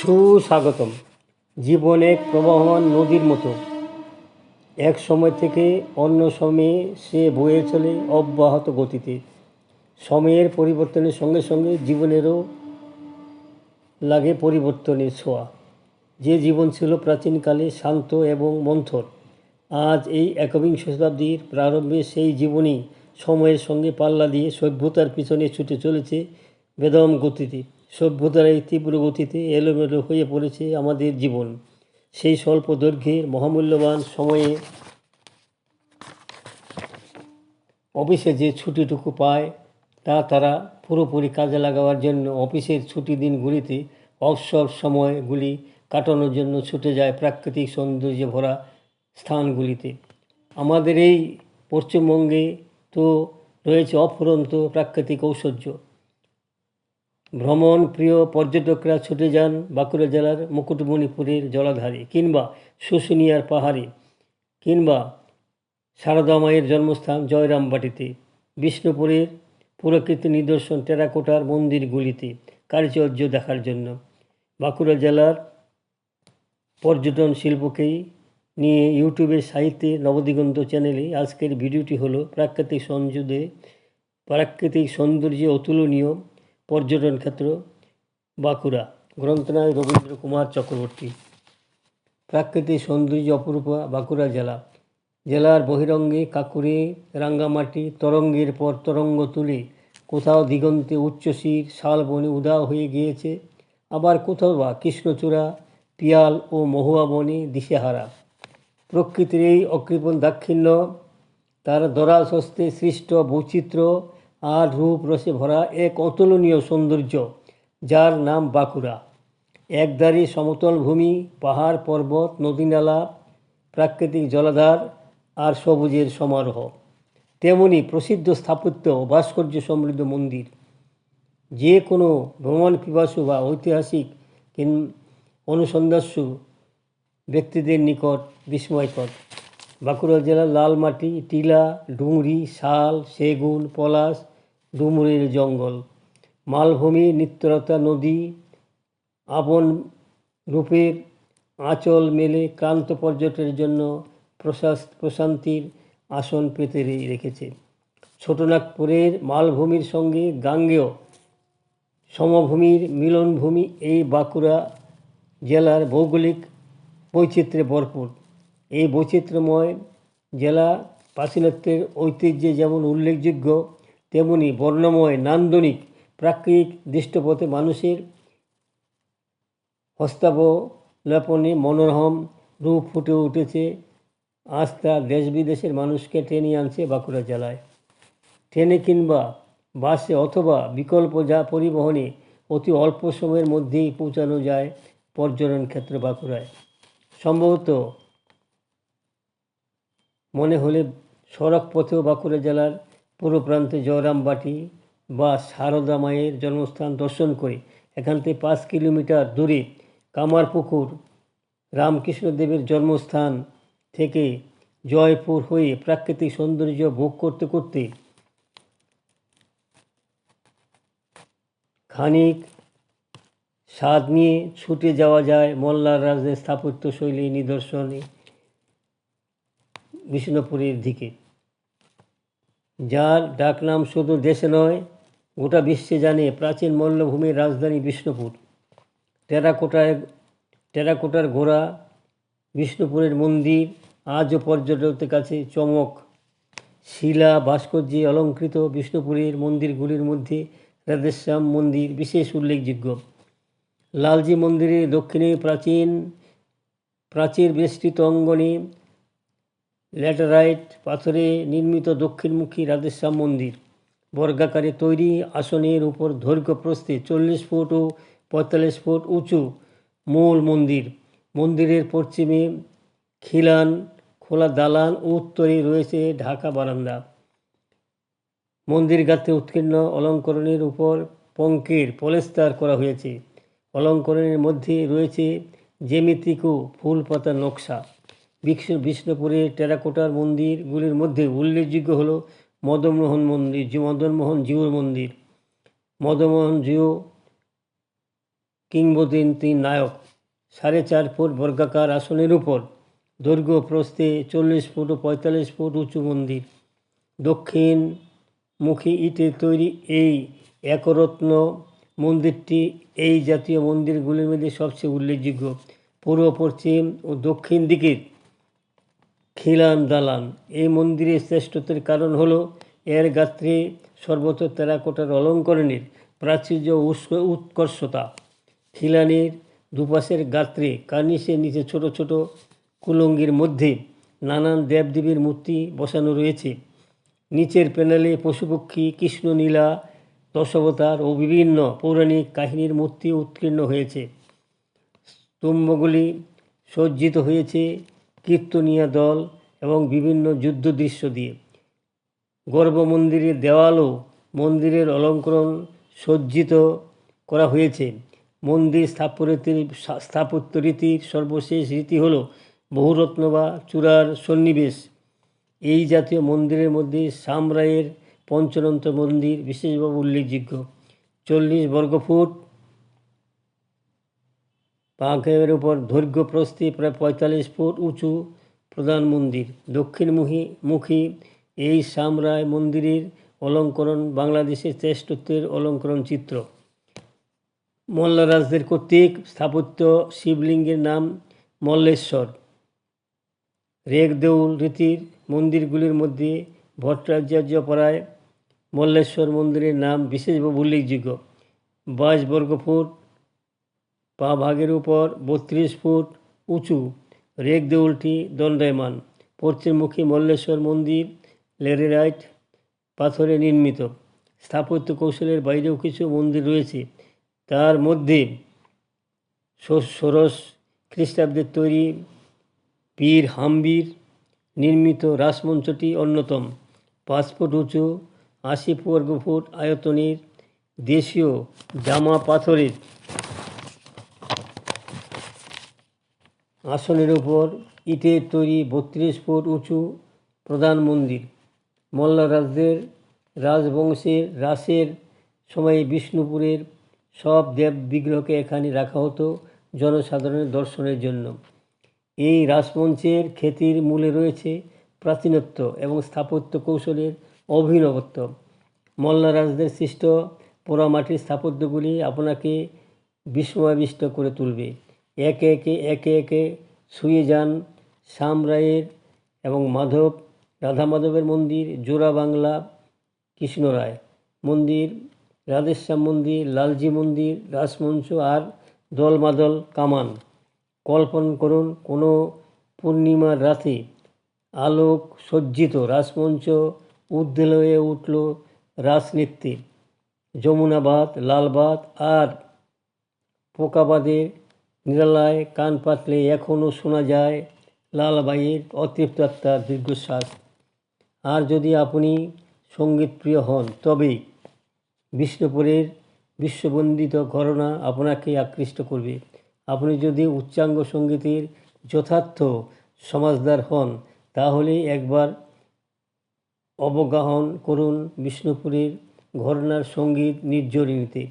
সুস্বাগতম। জীবন প্রবাহমান নদীর মতো। এক সময় থেকে অন্য সময়ে সে বয়ে চলে অব্যাহত গতিতে। সময়ের পরিবর্তনের সঙ্গে সঙ্গে জীবনেরও লাগে পরিবর্তনের ছোঁয়া। যে জীবন ছিল প্রাচীনকালে শান্ত এবং মন্থর, আজ এই একবিংশ শতাব্দীর প্রারম্ভে সেই জীবনই সময়ের সঙ্গে পাল্লা দিয়ে সভ্যতার পিছনে ছুটে চলেছে বেদম গতিতে। সভ্যতার এই তীব্র গতিতে এলোমেলো হয়ে পড়েছে আমাদের জীবন। সেই স্বল্প দৈর্ঘ্যের মহামূল্যবান সময়ে অফিসে যে ছুটিটুকু পায়, তা তারা পুরোপুরি কাজে লাগাবার জন্য অফিসের ছুটি দিনগুলিতে অবসর সময়গুলি কাটানোর জন্য ছুটে যায় প্রাকৃতিক সৌন্দর্যে ভরা স্থানগুলিতে। আমাদের এই পশ্চিমবঙ্গে তো রয়েছে অফুরন্ত প্রাকৃতিক ঐশ্বর্য। ভ্রমণ প্রিয় পর্যটকরা ছুটে যান বাঁকুড়া জেলার মুকুটমণিপুরের জলাধারে কিংবা শুশুনিয়ার পাহাড়ে কিংবা মায়ের জন্মস্থান জয়রামবাটিতে, বিষ্ণুপুরের পুরাকৃত নিদর্শন টেরাকোটার মন্দিরগুলিতে কারুচর্য দেখার জন্য। বাঁকুড়া জেলার পর্যটন শিল্পকেই নিয়ে ইউটিউবের সাহিত্যে নবদিগন্ত চ্যানেলে আজকের ভিডিওটি হলো প্রাকৃতিক সংযোগে প্রাকৃতিক সৌন্দর্য অতুলনীয় পর্যটন ক্ষেত্র, বাঁকুড়া। গ্রন্থনায় রবীন্দ্র কুমার চক্রবর্তী। প্রাকৃতিক সৌন্দর্য অপরূপা বাঁকুড়া জেলা। জেলার বহিরঙ্গে কাকুরে, রাঙ্গামাটি, তরঙ্গের পর তরঙ্গ তুলে কোথাও দিগন্তে উচ্চশির শালবনে উদাও হয়ে গিয়েছে। আবার কোথাও বা কৃষ্ণচূড়া, পিয়াল ও মহুয়া বনে দিশেহারা। প্রকৃতির এই অকৃপণ দাক্ষিণ্য, তার হস্তে সৃষ্ট বৈচিত্র্য আর রূপ রসে ভরা এক অতুলনীয় সৌন্দর্য, যার নাম বাঁকুড়া। একদারি সমতল ভূমি, পাহাড়, পর্বত, নদীনালা, প্রাকৃতিক জলাধার আর সবুজের সমারোহ। তেমনি প্রসিদ্ধ স্থাপত্য ও ভাস্কর্য সমৃদ্ধ মন্দির। যে কোনো ভ্রমণ পিপাসু বা ঐতিহাসিক অনুসন্ধাসু ব্যক্তিদের নিকট বিস্ময়কর। বাঁকুড়া জেলার লাল মাটি টিলা, ডুংরি, শাল, সেগুন, পলাশ ডুমুরের জঙ্গল। মালভূমি, নিত্যরতা নদী, আপন রূপের আঁচল মেলে ক্রান্ত পর্যটনের জন্য প্রশান্তির আসন পেতে রেখেছে। ছোটনাগপুরের মালভূমির সঙ্গে গাঙ্গেয় সমভূমির মিলনভূমি এই বাঁকুড়া জেলার ভৌগোলিক বৈচিত্র্যে ভরপুর। এই বৈচিত্র্যময় জেলা প্রাচীনত্বের ঐতিহ্যে যেমন উল্লেখযোগ্য তেমনি বর্ণময়, নান্দনিক, প্রাকৃতিক দৃষ্টপথে মানুষের হস্তাবলেপনে মনোরম রূপ ফুটে উঠেছে। আজ তা দেশ বিদেশের মানুষকে টেনে আনছে বাঁকুড়া জেলায়। ট্রেনে কিংবা বাসে অথবা বিকল্প যা পরিবহনে অতি অল্প সময়ের মধ্যেই পৌঁছানো যায় পর্যটন ক্ষেত্র বাঁকুড়ায়। সম্ভবত মনে হলে সড়ক পথেও বাঁকুড়া জেলার পূর্ব প্রান্তে জয়রামবাটি বা সারদা মায়ের জন্মস্থান দর্শন করে এখান থেকে পাঁচ কিলোমিটার দূরে কামারপুকুর রামকৃষ্ণদেবের জন্মস্থান থেকে জয়পুর হয়ে প্রাকৃতিক সৌন্দর্য ভোগ করতে করতে খানিক স্বাদ নিয়ে ছুটে যাওয়া যায় মল্লার রাজের স্থাপত্য শৈলী নিদর্শনে বিষ্ণুপুরের দিকে। যার ডাকনাম শুধু দেশে নয়, গোটা বিশ্বে জানে প্রাচীন মল্লভূমির রাজধানী বিষ্ণুপুর। টেরাকোটায়, টেরাকোটার ঘোড়া বিষ্ণুপুরের মন্দির, আজও পর্যটকদের কাছে চমক। শিলা, ভাস্কর্যে অলঙ্কৃত বিষ্ণুপুরের মন্দিরগুলির মধ্যে রাধেশ্যাম মন্দির বিশেষ উল্লেখযোগ্য। লালজি মন্দিরের দক্ষিণে প্রাচীন, প্রাচীর বেষ্টিত অঙ্গনে ল্যাটেরাইট পাথরে নির্মিত দক্ষিণমুখী রাধেশ্যাম মন্দির। বর্গাকারে তৈরি আসনের উপর দৈর্ঘ্য প্রস্থে চল্লিশ ফুট ও পঁয়তাল্লিশ ফুট উঁচু মূল মন্দির। মন্দিরের পশ্চিমে খিলান, খোলা দালান ও উত্তরে রয়েছে ঢাকা বারান্দা। মন্দির গাতে উৎকীর্ণ অলঙ্করণের উপর পঙ্কের পলেস্তার করা হয়েছে। অলঙ্করণের মধ্যে রয়েছে জ্যামিতিক ও ফুল পাতা নকশা। বিষ্ণুপুরের টেরাকোটার মন্দিরগুলির মধ্যে উল্লেখযোগ্য হল মদনমোহন মন্দির মদনমোহন জিউর মন্দির, মদনমোহন জিউ কিংবদন্তি নায়ক, সাড়ে চার ফুট বর্গাকার আসনের উপর দৈর্ঘ্য প্রস্থে চল্লিশ ফুট ও পঁয়তাল্লিশ ফুট উঁচু মন্দির। দক্ষিণ মুখী ইটের তৈরি এই একরত্ন মন্দিরটি এই জাতীয় মন্দিরগুলির মধ্যে সবচেয়ে উল্লেখযোগ্য। পূর্ব, পশ্চিম ও দক্ষিণ দিকের খিলান দালান। এই মন্দিরের শ্রেষ্ঠত্বের কারণ হলো, এর গাত্রে সর্বত টেরাকোটার অলঙ্করণের প্রাচুর্য উৎকর্ষতা। খিলানের দুপাশের গাত্রে কার্নিশের নিচে ছোট ছোট কুলঙ্গির মধ্যে নানান দেবদেবীর মূর্তি বসানো রয়েছে। নিচের প্যানেলে পশুপক্ষী কৃষ্ণনীলা দশাবতার ও বিভিন্ন পৌরাণিক কাহিনীর মূর্তি উৎকীর্ণ হয়েছে। স্তম্ভগুলি সজ্জিত হয়েছে কীর্তনীয় দল এবং বিভিন্ন যুদ্ধ দৃশ্য দিয়ে। গর্ভ মন্দিরের দেওয়ালও মন্দিরের অলঙ্করণ সজ্জিত করা হয়েছে। মন্দির স্থাপত্যের স্থাপত্য রীতির সর্বশেষ রীতি হল বহুরত্ন বা চূড়ার সন্নিবেশ। এই জাতীয় মন্দিরের মধ্যে সামরাইয়ের পঞ্চনন্ত মন্দির বিশেষভাবে উল্লেখযোগ্য। চল্লিশ বর্গফুট পাঁকের উপর দৈর্ঘ্য প্রস্থে প্রায় পঁয়তাল্লিশ ফুট উঁচু প্রধান মন্দির। দক্ষিণমুখী মুখী এই সামরায় মন্দিরের অলঙ্করণ বাংলাদেশের শ্রেষ্ঠত্বের অলঙ্করণ চিত্র। মল্লরাজদের কর্তৃক স্থাপত্য শিবলিঙ্গের নাম মল্লেশ্বর। রেগ দেউল রীতির মন্দিরগুলির মধ্যে ভট্টাচার্য পড়ায় মল্লেশ্বর মন্দিরের নাম বিশেষভাবে উল্লেখযোগ্য। বাইশ বর্গফুট পা ভাগের উপর বত্রিশ ফুট উঁচু, রেক দেউলটি দণ্ডায়মান। পশ্চিমমুখী মল্লেশ্বর মন্দির, লেরেরাইট পাথরে নির্মিত। স্থাপত্য কৌশলের বাইরেও কিছু মন্দির রয়েছে। তার মধ্যে ষোড়শ খ্রিস্টাব্দের তৈরি পীর হাম্বির নির্মিত রাসমঞ্চটি অন্যতম। পাঁচ ফুট উঁচু, আশি বর্গ ফুট আয়তনের দেশীয় জামা পাথরের আসনের উপর ইটের তৈরি বত্রিশ ফুট উঁচু প্রধান মন্দির। মল্লরাজদের রাজবংশের রাসের সময়ে বিষ্ণুপুরের সব দেব বিগ্রহকে এখানে রাখা হতো জনসাধারণের দর্শনের জন্য। এই রাসমঞ্চের খ্যাতির মূলে রয়েছে প্রাচীনত্ব এবং স্থাপত্য কৌশলের অভিনবত্ব। মল্লারাজদের সৃষ্ট পোড়ামাটির স্থাপত্যগুলি আপনাকে বিস্ময়াবিষ্ট করে তুলবে। একে একে একে একে শুয়ে যান সামরায়ের এবং মাধব, রাধা মাধবের মন্দির, জোড়া বাংলা কৃষ্ণরায় মন্দির, রাধেশ্যাম মন্দির, লালজি মন্দির, রাসমঞ্চ আর দলমাদল কামান। কল্পনা করুন, কোনো পূর্ণিমার রাতে আলোক সজ্জিত রাসমঞ্চ উদ্দেল হয়ে উঠল রাসনৃত্যে যমুনাবাদ, লালবাদ আর পোকাবাদের নিরালায় কান পাতলে এখনও শোনা যায় লালবাইয়ের অতৃপ্ত আত্মার দীর্ঘশ্বাস। আর যদি আপনি সঙ্গীতপ্রিয় হন, তবে বিষ্ণুপুরের বিশ্ববন্দিত ঘটনা আপনাকে আকৃষ্ট করবে। আপনি যদি উচ্চাঙ্গ সঙ্গীতের যথার্থ সমাজদার হন, তাহলে একবার অবগাহন করুন বিষ্ণুপুরের ঘরনার সংগীত নির্জরিণীতে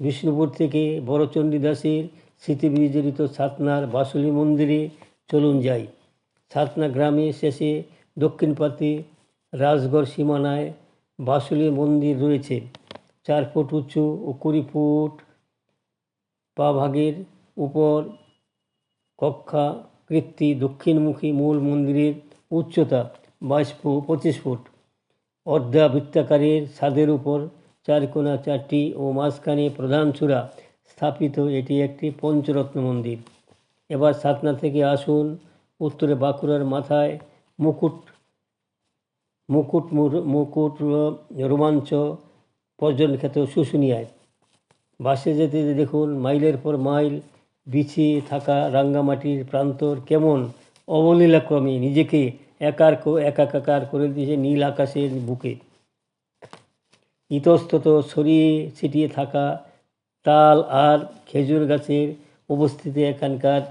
বিষ্ণুপুর থেকে বড়চণ্ডী দাসের স্মৃতি বিজড়িত ছাতনার বাসুলি মন্দিরে চলুন যাই। ছাতনা গ্রামে শেষে দক্ষিণ পাতে রাজগড় সীমানায় বাসুলি মন্দির রয়েছে। চার ফুট উঁচু ও কুড়ি ফুট পা ভাগের উপর কক্ষাকৃতি দক্ষিণমুখী মূল মন্দিরের উচ্চতা বাইশ ফুট পঁচিশ ফুট। অর্ধাবৃত্তাকারের ছাদের উপর চার কোণা চারটি ও মাঝখানে প্রধান চূড়া স্থাপিত এটি একটি পঞ্চরত্ন মন্দির। এবার সাতনা থেকে আসুন উত্তরে বাঁকুড়ার মাথায় মুকুট মুকুট মুকুট রোমাঞ্চ পর্যটন পর্যটনখ্যাত শুশুনিয়ায়। বাসে যেতে দেখুন মাইলের পর মাইল বিছিয়ে থাকা রাঙ্গামাটির প্রান্তর কেমন অবলীলাক্রমে, নিজেকে একার একাকার করে দিয়েছে নীল আকাশের বুকে। ইতস্তত ছড়িয়ে ছিটিয়ে থাকা তাল আর খেজুর গাছের উপস্থিতি এখানকার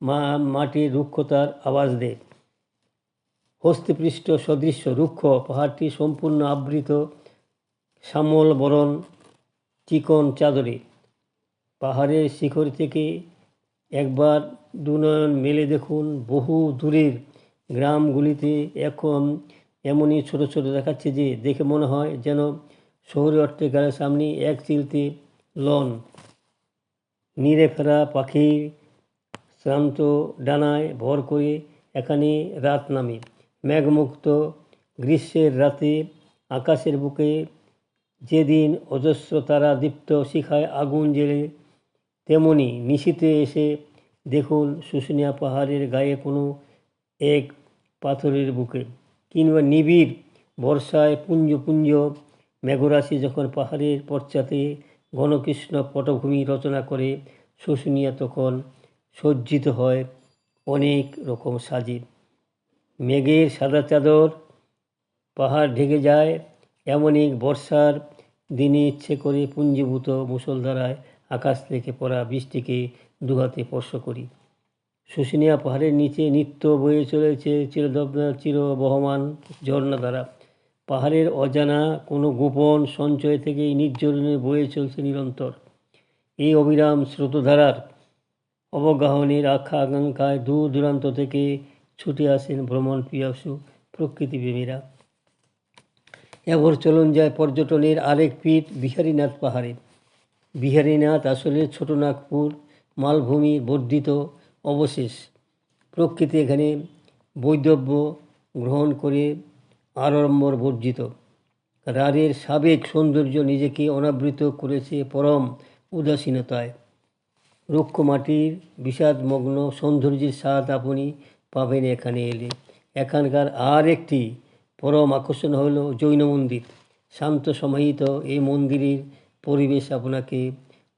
মা, মাটির রুক্ষতার আওয়াজ দেয়। হস্তিপৃষ্ঠ সদৃশ্য রুক্ষ পাহাড়টি সম্পূর্ণ আবৃত শ্যামল বরণ চিকন চাদরে। পাহাড়ের শিখর থেকে একবার দুনয়ন মেলে দেখুন বহু দূরের গ্রামগুলিতে। এখন এমনই ছোট ছোট দেখাচ্ছে যে দেখে মনে হয় যেন শহরে অট্টালিকার সামনে এক চিলতে লন। নিরে ফেরা পাখির শ্রান্ত ডানায় ভর করে এখানে রাত নামে। মেঘমুক্ত গ্রীষ্মের রাতে আকাশের বুকে যেদিন অজস্র তারা দীপ্ত শিখায় আগুন জ্বেলে তেমনি নিশীতে এসে দেখুন শুশুনিয়া পাহাড়ের গায়ে কোনো এক পাথরের বুকে, কিংবা নিবিড় বর্ষায় পুঞ্জ পুঞ্জ মেঘরাশি যখন পাহাড়ের পশ্চাতে ঘনকৃষ্ণ পটভূমি রচনা করে শুশুনিয়া তখন সজ্জিত হয় অনেক রকম সাজে মেঘের সাদা চাদর, পাহাড় ঢেকে যায়, এমন এক বর্ষার দিনে ইচ্ছে করে পুঞ্জীভূত মুসলধারায় আকাশ থেকে পড়া বৃষ্টিকে দুহাতে স্পর্শ করি। শুশুনিয়া পাহাড়ের নিচে নিত্য বয়ে চলেছে চিরদব চির বহমান ঝর্ণা দ্বারা। পাহাড়ের অজানা কোনো গোপন সঞ্চয় থেকেই নির্জনে বয়ে চলছে নিরন্তর। এই অবিরাম স্রোতধারার অবগাহনের আখ্যা আকাঙ্ক্ষায় দূর দূরান্ত থেকে ছুটে আসেন ভ্রমণ পিয়াসু প্রকৃতিপ্রেমীরা। এবার চলন যায় পর্যটনের আরেক পীঠ বিহারীনাথ পাহাড়ে। বিহারীনাথ আসলে ছোটনাগপুর, মালভূমি বর্ধিত অবশেষ। প্রকৃতি এখানে বৈদব্য গ্রহণ করে আড়ম্বর বর্জিত। রাড়ের সাবেক সৌন্দর্য নিজেকে অনাবৃত করেছে পরম উদাসীনতায়। রুক্ষ মাটির বিষাদমগ্ন সৌন্দর্যের স্বাদ আপনি পাবেন এখানে এলে। এখানকার আর একটি পরম আকর্ষণ হল জৈন মন্দির। শান্ত সমাহিত এই মন্দিরের পরিবেশ আপনাকে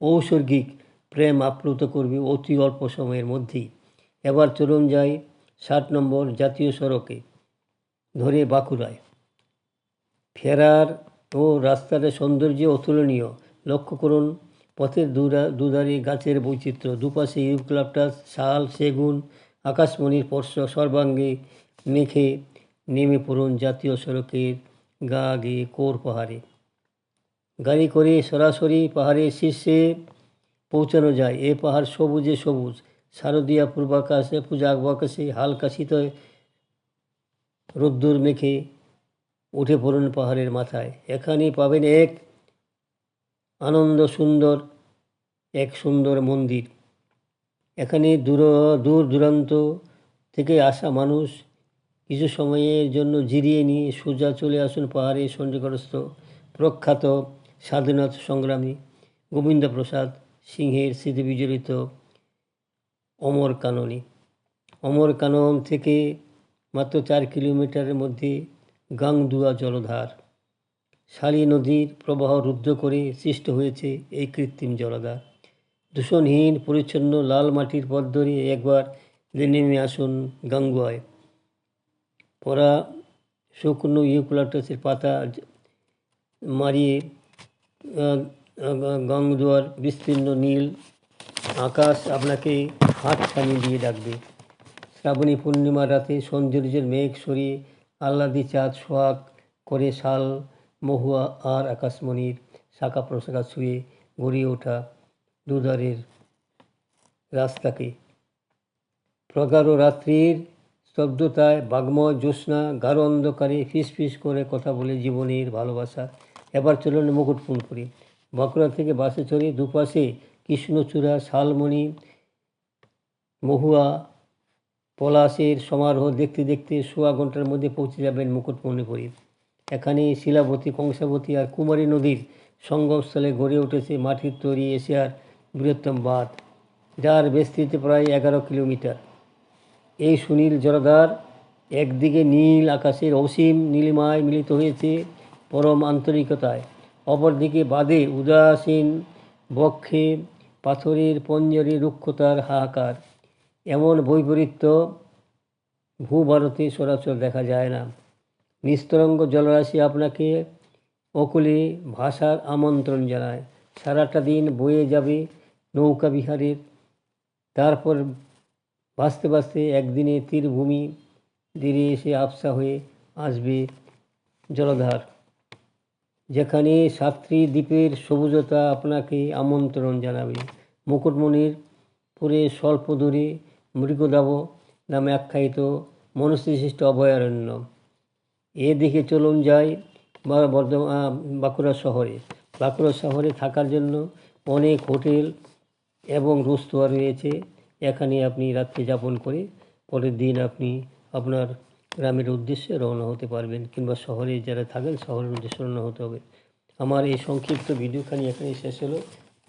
ঔসর্গিক প্রেম আপ্লুত করবে অতি অল্প সময়ের মধ্যেই। এবার চলুন যাই ষাট নম্বর জাতীয় সড়কে। ধরে বাঁকুড়ায়। ফেরার ও রাস্তার সৌন্দর্য অতুলনীয়। লক্ষ্য করুন, পথের দুরা, দুধারে গাছের বৈচিত্র্য। দুপাশে ইউক্লাপটাস শাল, সেগুন, আকাশমণির স্পর্শ, সর্বাঙ্গে মেখে নেমে পড়ুন জাতীয় সড়কের গা গিয়ে কোর পাহাড়ে। গাড়ি করে সরাসরি পাহাড়ের শীর্ষে পৌঁছানো যায়। এ পাহাড় সবুজে সবুজ। শারদীয়া পূর্বাকাশে, পূজা আকাশে হালকা শীতয় রোদ্দুর মেখে উঠে পড়ুন পাহাড়ের মাথায়। এখানে পাবেন এক আনন্দ সুন্দর, এক সুন্দর মন্দির। এখানে দূর দূর দূরান্ত থেকে আসা মানুষ কিছু সময়ের জন্য জিরিয়ে নিয়ে সোজা চলে আসুন পাহাড়ে সন্নিকটস্থ, প্রখ্যাত স্বাধীনতা সংগ্রামী গোবিন্দ প্রসাদ সিংহের স্মৃতি বিজড়িত অমর কাননী। অমর কানন থেকে মাত্র চার কিলোমিটারের মধ্যে গাংদুয়া জলধার। শালী নদীর প্রবাহ রুদ্ধ করে সৃষ্ট হয়েছে এই কৃত্রিম জলাধার। দূষণহীন, পরিচ্ছন্ন লাল মাটির পথ ধরে একবার নেমে আসুন গাঙ্গুয়ায় পরা শুকনো ইউক্লাটাসের পাতা মারিয়ে গঙ্গদুয়ার বিস্তীর্ণ নীল আকাশ আপনাকে হাত ছানি দিয়ে ডাকবে। শ্রাবণী পূর্ণিমার রাতে সৌন্দর্যের মেঘ সরিয়ে আহ্লাদি চাঁদ সোহাগ করে শাল, মহুয়া আর আকাশমণির শাখা প্রশাখা ছুঁয়ে গড়িয়ে ওঠা দুধারের রাস্তাকে। প্রগাঢ় রাত্রির স্তব্ধতায় বাগ্ময় জ্যোৎস্না, গাঢ় অন্ধকারে ফিস করে কথা বলে জীবনের ভালোবাসা। এবার চলুন মুকুটপুরপুরি বাঁকুড়া থেকে বাসে চড়ে দুপাশে কৃষ্ণচূড়া, শালমণি, মহুয়া পলাশের সমারোহ দেখতে দেখতে সোয়া ঘণ্টার মধ্যে পৌঁছে যাবেন মুকুটমণিপুরে। এখানে শিলাবতী, কংসাবতী আর কুমারী নদীর সঙ্গমস্থলে গড়ে উঠেছে মাটির তৈরি এশিয়ার বৃহত্তম বাঁধ, যার বিস্তৃতি প্রায় এগারো কিলোমিটার। এই সুনীল জলধার একদিকে নীল আকাশের অসীম নীলিমায় মিলিত হয়েছে পরম আন্তরিকতায়, অপরদিকে বাদে উদাসীন বক্ষে পাথরের পঞ্জরে রুক্ষতার হাহাকার। এমন বৈপরীত্য ভূভারতে সরাসর দেখা যায় না। নিস্তরঙ্গ জলরাশি আপনাকে অকুলে ভাষার আমন্ত্রণ জানায়। সারাটা দিন বয়ে যাবে নৌকা বিহারের। তারপর ভাসতে ভাসতে একদিনে তীরভূমি তীরে এসে আবসা হয়ে আসবে জলধার। যেখানে সাতটি দ্বীপের সবুজতা আপনাকে আমন্ত্রণ জানাবে। মুকুটমণির পুরে স্বল্প দূরে মৃগদাব নামে আখ্যায়িত মনস্বিশিষ্ট অভয়ারণ্য। এদিকে চলুন যাই বর্ধমান বাঁকুড়া শহরে। বাঁকুড়া শহরে থাকার জন্য অনেক হোটেল এবং রুস্তোয়া রয়েছে। এখানে আপনি রাত্রি যাপন করে পরের দিন আপনি আপনার গ্রামের উদ্দেশ্যে রওনা হতে পারবেন কিংবা শহরে যারা থাকেন শহরের উদ্দেশ্যে রওনা হতে হবে। আমার এই সংক্ষিপ্ত ভিডিওখানি এখানেই শেষ হলো।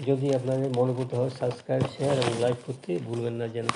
যদি আপনাদের মনে করতে হয় সাবস্ক্রাইব শেয়ার এবং লাইক করতে ভুলবেন না যেন।